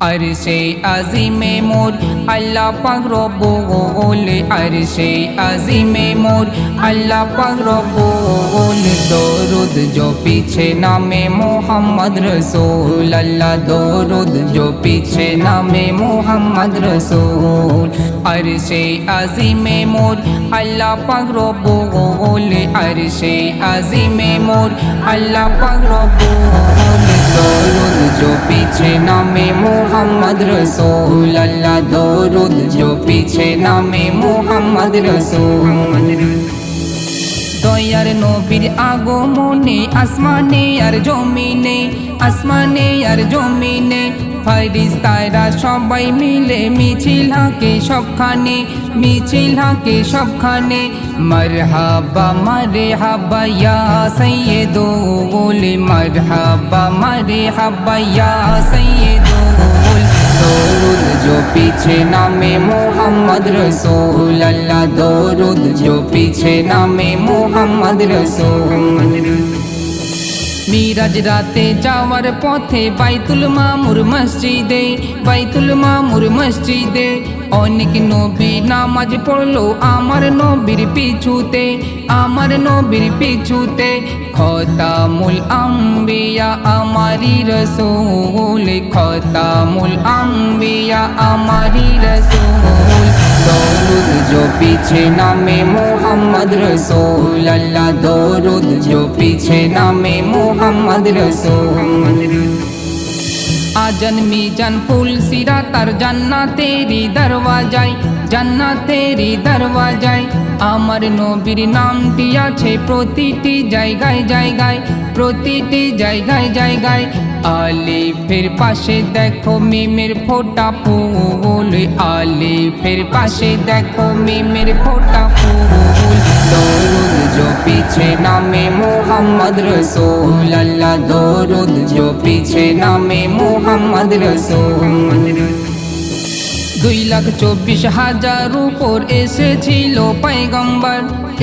আরশে আজিমে মোর, আল্লাহ পাক রব্বুল আরশে আজিমে মোর, আল্লাহ পাক রব্বুল দরুদ জো পিছে নামে মোহাম্মদ রসূল, আল্লাহ দরুদ জো পিছে নামে মোহাম্মদ রসূল। আরশে আজিমে মোর, আল্লাহ পাক রব্বুল আরশে আজিমে মোর, আল্লাহ পাক রব্বুল दरूद जो पीछे नामे मोहम्मद रसूल अल्लाह दरूद जो पीछे नामे मोहम्मद रसूल দয়ার নবীর আগমনে আসমানে আর জমিনে আসমানে আর জমিনে ফারিস্তারা সবাই মিলে মিছিল হাঁকে সবখানে মিছিল হাঁকে সবখানে মরহাবা মারে হাবা ইয়া সৈয়দো বলে মরহাবা মারে হাবা ইয়া সৈয়দো दरूद जो पीछे नामे मोहम्मद रसूल अल्लाह दरूद जो पीछे नामे मोहम्मद रसूल মিরাজ রাতে যাওয়ার পথে বাইতুল মামুর মসজিদে বাইতুল মামুর মসজিদে অনেক নবী নামাজ পড়লো আমার নবীর পিছুতে আমার নবীর পিছুতে খতামুল আম্বিয়া আমারি রসুল খতামুল আম্বিয়া আমারি রসুল پیچھے نام محمد رسول اللہ دو رد جو پیچھے نام محمد رسول আজান মিজান ফুল সিরা, তার জান্নাতেরি দরওয়াজায় জান্নাতেরি দরওয়াজায়। আমার নবীর নামটি আছে প্রতিটি জায়গায় জায়গায়, প্রতিটি জায়গায় জায়গায়। আলিফের পাশে দেখো মিমের ফোটা ফুল, আলিফের পাশে দেখো মিমের ফোটা ফুল। দরুদ जो पीछे नामे मोहम्मद रसूल अल्लाह दरूद जो पीछे नामे मोहम्मद रसूल দুই লাখ চব্বিশ হাজার উপর এসেছিল পাইগম্বর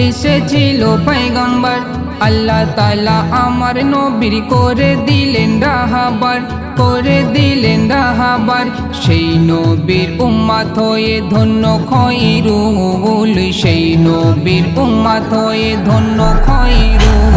এসেছিল পাইগম্বর আল্লাহ তালা আমার নবীর করে দিলেন রাহাবার, করে দিলেন রাহাবার। সেই নবীর উম্মাত হয়ে ধন্য খয়রুল, সেই নবীর উম্মাত হয়ে ধন্য খয়রুল।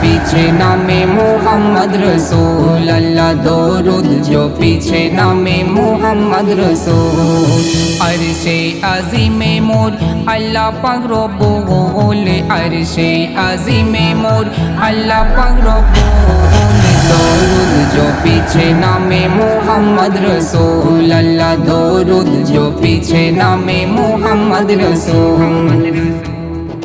পিছে নামে মোহাম্মদ রসুল আল্লাহ দরুদ জো পিছে নামে মোহাম্মদ রসুল। আরশে আজিমে মোর আল্লাহ পাক রব্বুল আরশে আজিমে মোর আল্লাহ পাক রব্বুল দরুদ জো পিছে নামে মোহাম্মদ রসুল আল্লাহ দরুদ জো পিছে নামে মোহাম্মদ রসুল।